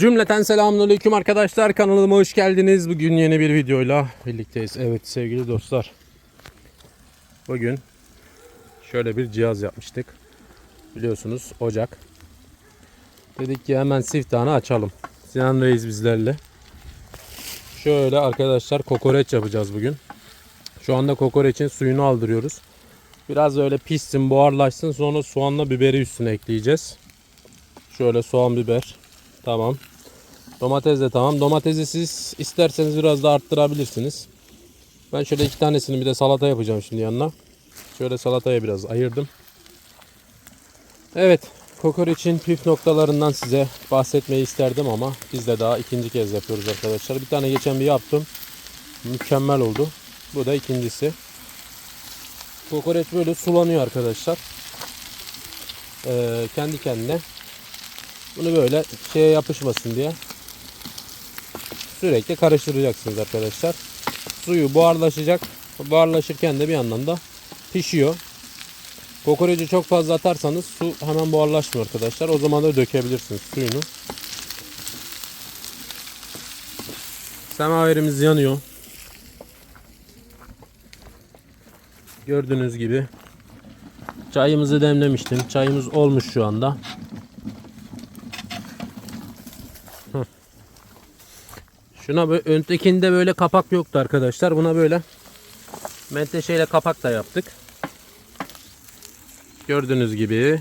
Cümleten selamünaleyküm arkadaşlar kanalıma hoş geldiniz. Bugün yeni bir videoyla birlikteyiz. Evet sevgili dostlar. Bugün şöyle bir cihaz yapmıştık. Biliyorsunuz ocak. Dedik ki hemen siftahını açalım. Sinan Reis bizlerle. Şöyle arkadaşlar kokoreç yapacağız bugün. Şu anda kokoreçin suyunu aldırıyoruz. Biraz öyle pişsin, buharlaşsın. Sonra soğanla biberi üstüne ekleyeceğiz. Şöyle soğan, biber. Tamam. Domates de tamam. Domatesi siz isterseniz biraz da arttırabilirsiniz. Ben şöyle iki tanesini bir de salata yapacağım şimdi yanına. Şöyle salataya biraz ayırdım. Evet. Kokoreçin püf noktalarından size bahsetmeyi isterdim ama biz de daha ikinci kez yapıyoruz arkadaşlar. Bir tane geçen bir yaptım. Mükemmel oldu. Bu da ikincisi. Kokoreç böyle sulanıyor arkadaşlar. Ee, kendi kendine. Bunu böyle şeye yapışmasın diye sürekli karıştıracaksınız arkadaşlar. Suyu buharlaşacak. Buharlaşırken de bir yandan da pişiyor. Kokoreci çok fazla atarsanız su hemen buharlaşmıyor arkadaşlar. O zaman da dökebilirsiniz suyunu. Semaverimiz yanıyor. Gördüğünüz gibi çayımızı demlemiştim. Çayımız olmuş şu anda. Şuna böyle öntekinde böyle kapak yoktu arkadaşlar. Buna böyle menteşeyle kapak da yaptık. Gördüğünüz gibi.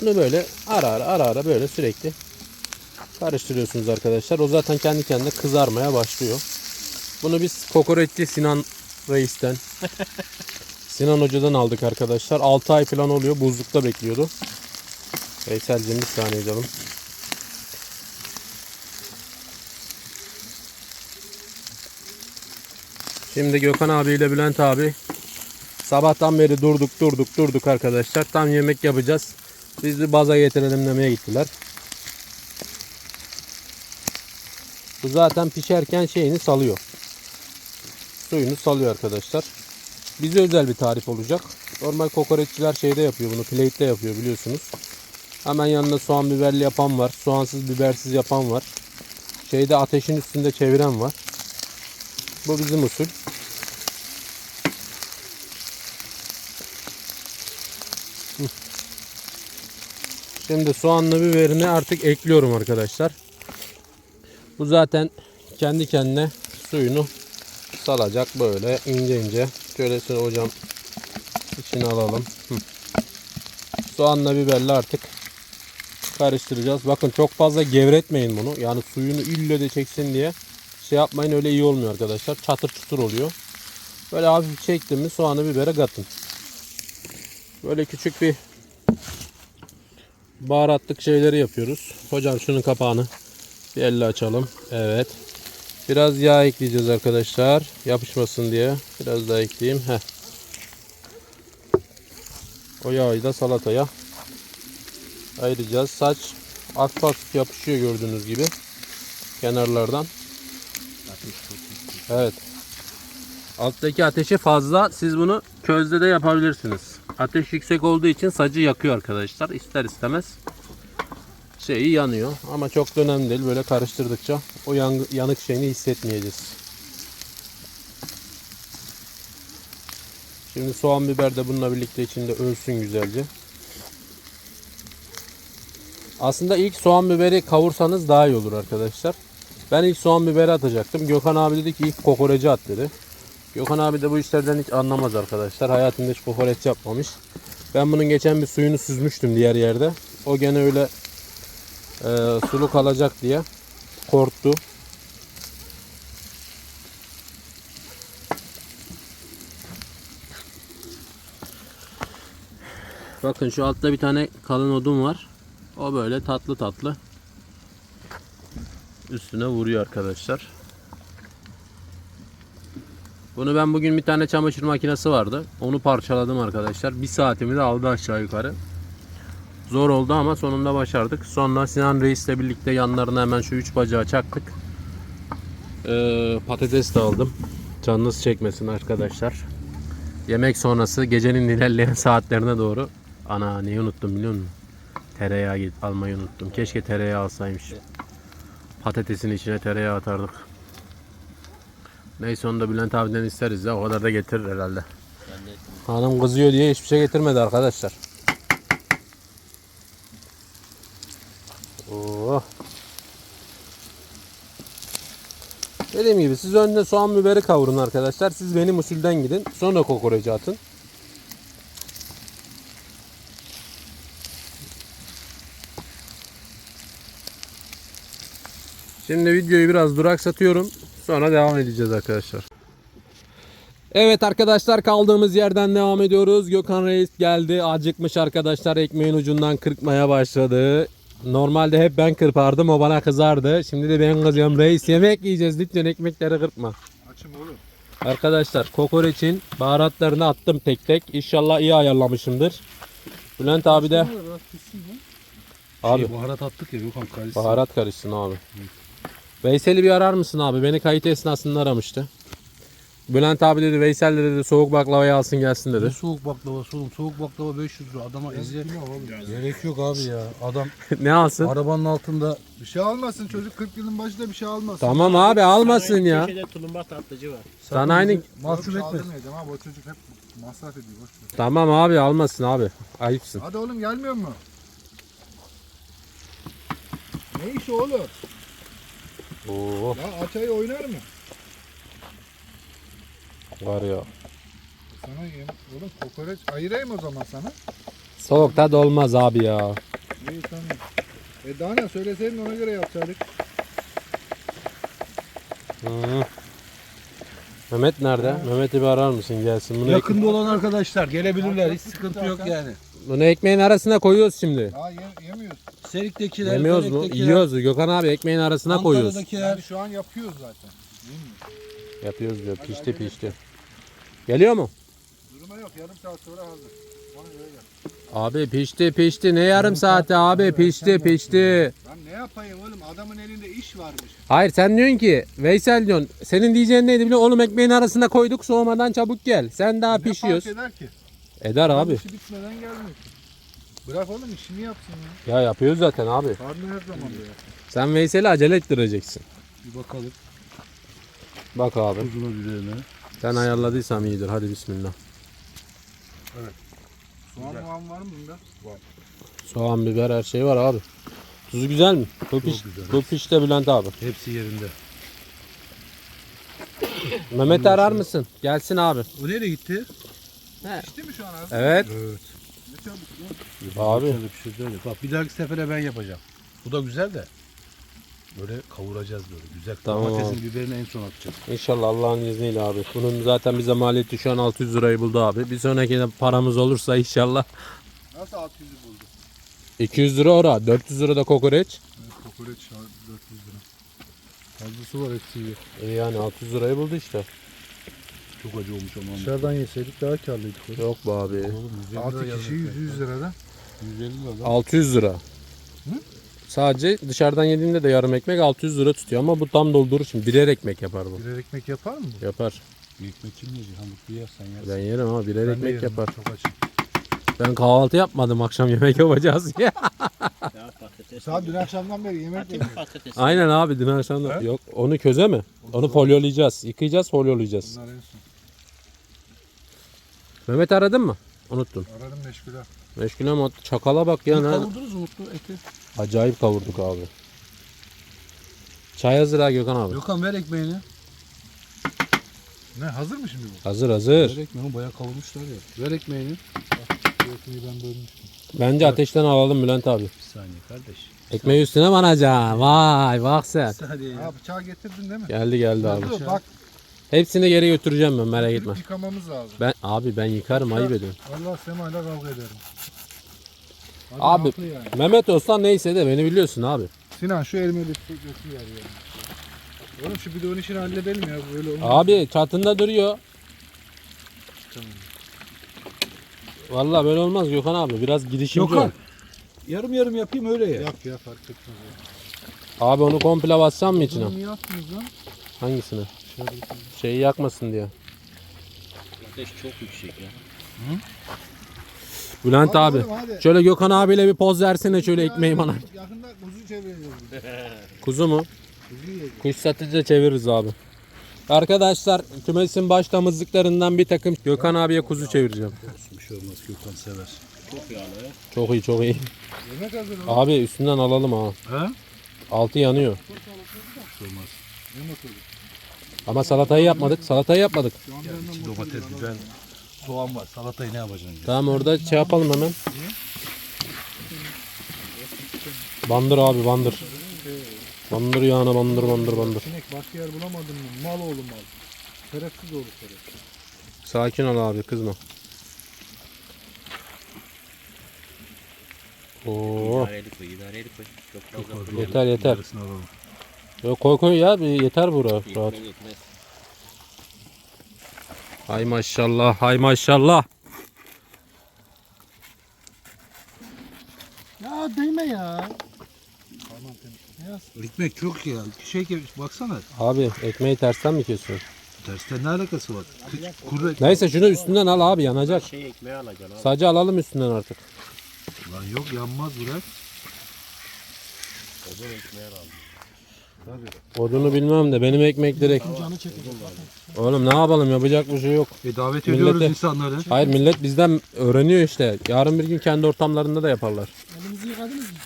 Bunu böyle ara ara ara ara böyle sürekli karıştırıyorsunuz arkadaşlar. O zaten kendi kendine kızarmaya başlıyor. Bunu biz kokoreççi Sinan Reis'ten Sinan Hoca'dan aldık arkadaşlar. 6 ay falan oluyor. Buzlukta bekliyordu. Veysel'cim bir saniye canım. Şimdi Gökhan abiyle Bülent abi sabahtan beri durduk durduk durduk arkadaşlar. Tam yemek yapacağız. Biz bir baza getirelim demeye gittiler. Bu zaten pişerken şeyini salıyor. Suyunu salıyor arkadaşlar. Bize özel bir tarif olacak. Normal kokoreççiler şeyde yapıyor bunu. Plate'de yapıyor biliyorsunuz. Hemen yanında soğan biberli yapan var. Soğansız bibersiz yapan var. Şeyde ateşin üstünde çeviren var. Bu bizim usul. Şimdi soğanlı biberini artık ekliyorum arkadaşlar. Bu zaten kendi kendine suyunu salacak böyle ince ince. Şöylesine hocam içine alalım. Soğanla biberle artık karıştıracağız. Bakın çok fazla gevretmeyin bunu. Yani suyunu ille de çeksin diye şey yapmayın öyle iyi olmuyor arkadaşlar. Çatır çutur oluyor. Böyle hafif çektim mi soğanı bibere katın. Böyle küçük bir baharatlık şeyleri yapıyoruz. Hocam şunun kapağını bir elle açalım. Evet. Biraz yağ ekleyeceğiz arkadaşlar. Yapışmasın diye. Biraz daha ekleyeyim. Heh. O yağı da salataya ayıracağız. Saç hafif yapışıyor gördüğünüz gibi. Kenarlardan. Evet. Alttaki ateşi fazla. Siz bunu közde de yapabilirsiniz. Ateş yüksek olduğu için sacı yakıyor arkadaşlar. İster istemez şeyi yanıyor. Ama çok da önemli değil. Böyle karıştırdıkça o yan, yanık şeyini hissetmeyeceğiz. Şimdi soğan biber de bununla birlikte içinde ölsün güzelce. Aslında ilk soğan biberi kavursanız daha iyi olur arkadaşlar. Ben ilk soğan biberi atacaktım. Gökhan abi dedi ki ilk kokoreci at dedi. Gökhan abi de bu işlerden hiç anlamaz arkadaşlar. Hayatında hiç kokoreç yapmamış. Ben bunun geçen bir suyunu süzmüştüm diğer yerde. O gene öyle e, sulu kalacak diye korktu. Bakın şu altta bir tane kalın odun var. O böyle tatlı tatlı üstüne vuruyor arkadaşlar. Bunu ben bugün bir tane çamaşır makinesi vardı. Onu parçaladım arkadaşlar. Bir saatimi de aldı aşağı yukarı. Zor oldu ama sonunda başardık. Sonra Sinan Reis'le birlikte yanlarına hemen şu üç bacağı çaktık. Ee, patates de aldım. Canınız çekmesin arkadaşlar. Yemek sonrası gecenin ilerleyen saatlerine doğru. Ana neyi unuttum biliyor musun? Tereyağı git almayı unuttum. Keşke tereyağı alsaymış. Patatesin içine tereyağı atardık. Neyse onu da Bülent abiden isteriz ya. O kadar da getirir herhalde. Hanım kızıyor diye hiçbir şey getirmedi arkadaşlar. Oo. Dediğim gibi siz önce soğan biberi kavurun arkadaşlar. Siz benim usulden gidin. Sonra kokoreci atın. Şimdi videoyu biraz duraksatıyorum. Sonra devam edeceğiz arkadaşlar. Evet arkadaşlar kaldığımız yerden devam ediyoruz. Gökhan Reis geldi. Acıkmış arkadaşlar. Ekmeğin ucundan kırpmaya başladı. Normalde hep ben kırpardım. O bana kızardı. Şimdi de ben kızıyorum. Reis yemek yiyeceğiz. Lütfen ekmekleri kırpma. Açım oğlum. Arkadaşlar kokoreçin baharatlarını attım tek tek. İnşallah iyi ayarlamışımdır. Bülent abi de abi Şey, baharat attık ya Gökhan karışsın. baharat karışsın abi. Veysel'i bir arar mısın abi? Beni kayıt esnasında aramıştı. Bülent abi dedi Veysel de dedi soğuk baklavayı alsın gelsin Ne dedi. soğuk baklava oğlum soğuk baklava 500 lira adama eziyet. Gerek yok abi ya. Adam ne alsın? arabanın altında Bir şey almasın çocuk 40 yılın başında bir şey almasın. Tamam abi almasın ya. Köşede tulumba tatlıcı var. Sana aynı mahcup Oğlum, etme. Aldırmayacağım abi o çocuk hep masraf ediyor. Boş ver. Tamam abi almasın abi. Ayıpsın. Hadi oğlum gelmiyor mu? Ne iş oğlum? Oo Ya açayı oynar mı? Var ya. Sana yem. Oğlum kokoreç ayırayım o zaman sana. Soğukta da olmaz abi ya. İyi tamam. E daha ne söyleseydin ona göre yapsaydık. Hı. Mehmet nerede? Mehmet'i bir arar mısın gelsin. Bunu, Yakında olan arkadaşlar gelebilirler. Hiç sıkıntı yok yani. bunu ekmeğin arasına koyuyoruz şimdi. Daha ye, yemiyoruz. Serik'tekiler, Yemiyoruz mu? Börek'tekiler, Yiyoruz. Gökhan abi ekmeğin arasına koyuyoruz. Ankara'dakiler. Yani şu an yapıyoruz zaten. Yapıyoruz diyor. Pişti pişti. Geliyor mu? Duruma yok yarım saat sonra hazır. Ona göre gel. Abi pişti pişti. Ne yarım saate abi pişti pişti. Ben ne yapayım oğlum adamın elinde iş varmış. Hayır sen diyorsun ki Veysel diyorsun. Senin diyeceğin neydi biliyor musun? Oğlum ekmeğin arasına koyduk soğumadan çabuk gel. Sen daha Ne pişiyoruz. fark eder ki? Eder abi. İşi bitmeden gelmiyor. Bırak oğlum işini yapsın ya. Ya yapıyoruz zaten abi. Karnı her zaman ya. Sen Veysel'i acele ettireceksin. Bir bakalım. Bak abi. Tuzuna biberine. Sen ayarladıysam iyidir. Hadi bismillah. Soğan muğan var mı bunda? Var. Soğan, biber her şey var abi. Tuzu güzel mi? Bu piş, güzel. bu piş de Bülent abi. Hepsi yerinde. Mehmet arar mısın? Gelsin abi. O nereye gitti? Pişti mi şu an abi? Evet. Evet. Ne çabuk ya. Abi. Şöyle pişirdi öyle. Bak bir dahaki sefere ben yapacağım. Bu da güzel de. Böyle kavuracağız böyle. Güzel. Tamam Domatesin biberini en son atacağız. İnşallah Allah'ın izniyle abi. Bunun zaten bize maliyeti şu an 600 lirayı buldu abi. Bir sonrakine paramız olursa inşallah Nasıl 600'ü buldu? 200 lira ora, 400 lira da kokoreç. Evet, kokoreç ya, 400 lira. Fazlası var eksiği. E yani 600 lirayı buldu işte. Çok acı olmuş ama. Dışarıdan yeseydik daha karlıydık. Yok be abi. Oğlum 150 6 lira kişi yazık. 100, 100 lirada. 150 lira. 600 lira. Sadece dışarıdan yediğinde de yarım ekmek 600 lira tutuyor ama bu tam doldurur şimdi. Birer ekmek yapar bu. Birer ekmek yapar mı bu? Yapar. Bir ekmek kim yiyecek? Ha mutlu yersen yersin. Ben yerim ama birer Ben de ekmek yerim, yapar. Çok açım. Ben kahvaltı yapmadım akşam yemek yapacağız ya. Ya patates. Saat dün akşamdan beri yemek Patates. yemiyor. patates. Aynen abi dün akşam da- He? Yok onu köze mi? Onu folyolayacağız. Yıkayacağız folyolayacağız. Bunlar en son. Mehmet aradın mı? Unuttum. Aradım meşgule. Meşgul ama çakala bak ya. Ne- Kavurdunuz mu mutlu eti? Acayip kavurduk abi. Çay hazır ha Gökhan abi. Gökhan ver ekmeğini. Ne hazır mı şimdi bu? Hazır Ver hazır. ekmeğini bayağı kavurmuşlar ya. Ver ekmeğini. Bu ekmeği ben bölmüştüm. Bence ateşten alalım Bülent abi. Bir saniye kardeş. Ekmeği üstüne banacaksın. Vay bak sen. Bir saniye ya. Ha bıçağı getirdin değil mi? Geldi geldi abi. Dur, bak Hepsini geri götüreceğim ben merak etme. yıkamamız lazım. Ben abi ben yıkarım ayıp ediyorum. Allah Sema'yla kavga ederim. Adam Abi. haklı yani. Mehmet olsan neyse de beni biliyorsun abi. Sinan şu elime bir su götür yer ya. Oğlum şu bidon işini halledelim ya böyle olmaz. Abi çatında duruyor. Tamam. Vallahi böyle olmaz Gökhan abi. Biraz girişimci ol. Gökhan. Yarım yarım yapayım öyle ya. Yap ya fark etmez ya. Abi onu komple bassam mı içine? Bunu niye attınız lan? Hangisini? Şeyi yakmasın diye. Ateş çok yüksek ya. Bülent Hadi abi. oğlum, hadi. Şöyle Gökhan abiyle bir poz versene şöyle ekmeği bana. Yakında kuzu çevireceğiz biz. Kuzu mu? Kuzu yiyeceğiz. Kuş satınca çeviririz abi. Arkadaşlar kümesin baş damızlıklarından bir takım Gökhan abiye kuzu çevireceğim. Bir şey olmaz Gökhan sever. Çok yağlı. Çok iyi çok iyi. Yemek hazır oğlum. Abi üstünden alalım ha. He? Altı yanıyor. Bir şey olmaz. Yemek hazır. Ama salatayı yapmadık. Salatayı yapmadık. Mutlu Domates, biber, soğan var. Salatayı ne yapacaksın? ya? Tamam orada şey yapalım hemen. Bandır abi bandır. Bandır yağına bandır bandır bandır. Sinek başka yer bulamadın mı? Mal oğlum mal. Şerefsiz olur şerefsiz. Sakin ol abi kızma. Oo. İdareli koy, idareli koy. Çok fazla koy. Yeter yeter. Yarısını alalım. Yok koy koy ya bir yeter bura rahat. Yetmez. Hay maşallah hay maşallah. Ya değme ya. Ekmek çok ya. Şey ki baksana. Abi ekmeği tersten mi kesiyorsun? Tersten ne alakası var? Kuru ekmek. Neyse şunu üstünden al abi yanacak. Şey ekmeği alacaksın abi. Sadece alalım üstünden artık. Lan yok yanmaz bırak. Odun ekmeği al. Odunu bilmem de benim ekmek direkt. Canı çekecek. Oğlum ne yapalım yapacak bir şey yok. E davet Millete- ediyoruz insanları. Hayır millet bizden öğreniyor işte. Yarın bir gün kendi ortamlarında da yaparlar. Elinizi yıkadınız mı?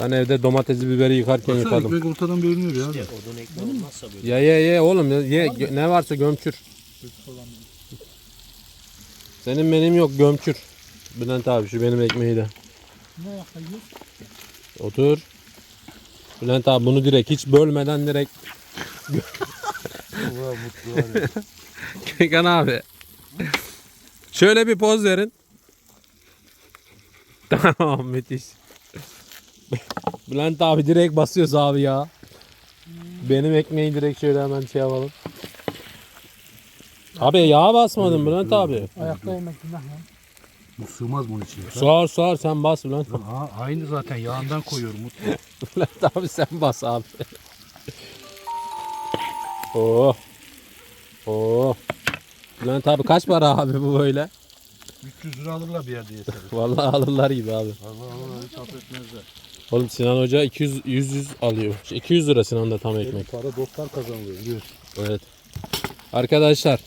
Ben evde domatesi biberi yıkarken Baksana yıkadım. ekmek ortadan bölünüyor ya. Odun ekmeği olmazsa böyle. Ye ye ye oğlum ye, ye. Gö- ne varsa gömçür. Senin benim yok gömçür. Bülent abi şu benim ekmeği de. Ne ayakta yiyoruz? Otur. Bülent abi bunu direkt hiç bölmeden direkt. Ya. Kekan abi. Şöyle bir poz verin. Tamam müthiş. Bülent abi direkt basıyoruz abi ya. Benim ekmeği direkt şöyle hemen şey yapalım. Abi yağ basmadın Bülent abi. Ayakta yemek günah lan. Bu sığmaz bunun içine. Sağır sağır sen bas Bülent. Lan, ha, aynı zaten yağından koyuyorum mutlu. Bülent abi sen bas abi. Oo. Oo. Bülent abi kaç para abi bu böyle? 300 lira alırlar bir yerde yeseniz. Vallahi alırlar gibi abi. Allah Allah hiç affetmezler. Oğlum Sinan Hoca 200 100 100 alıyor. 200 lira Sinan'da tam ekmek. Para dostlar kazanılıyor. biliyorsun. Evet. Arkadaşlar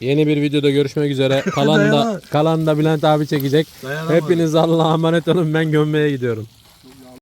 yeni bir videoda görüşmek üzere. Kalan da kalan da Bülent abi çekecek. Dayanamadım. Hepiniz Allah'a emanet olun. Ben gömmeye gidiyorum.